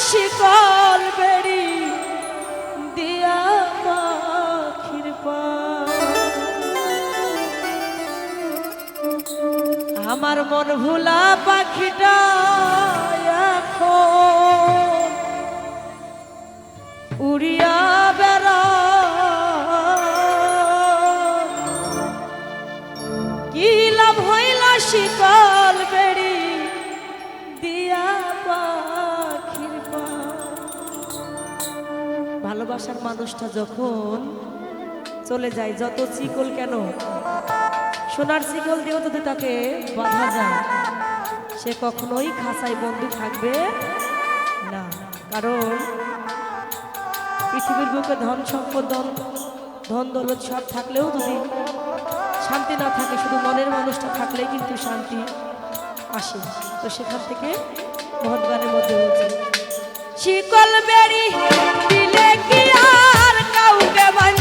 শিকল বেড়ি দিয়া পাখির আমার মন ভুলা পাখিটা এখন উড়িয়া ভালোবাসার মানুষটা যখন চলে যায়, যত চিকল কেন? সোনার শিকল দিয়েও যদি তাকে বাঁধা যায়, সে কখনোই খাঁচায় বন্ধু থাকবে না। কারণ পৃথিবীর বুকে ধন সম্পদ, ধন দৌলত সব থাকলেও যদি শান্তি না থাকে, শুধু মনের মানুষটা থাকলেই কিন্তু শান্তি আসে। তো সেখান থেকে মহৎ গানের মধ্যে বলছে শিকল বেরি দিলে কি আর কাউকে বান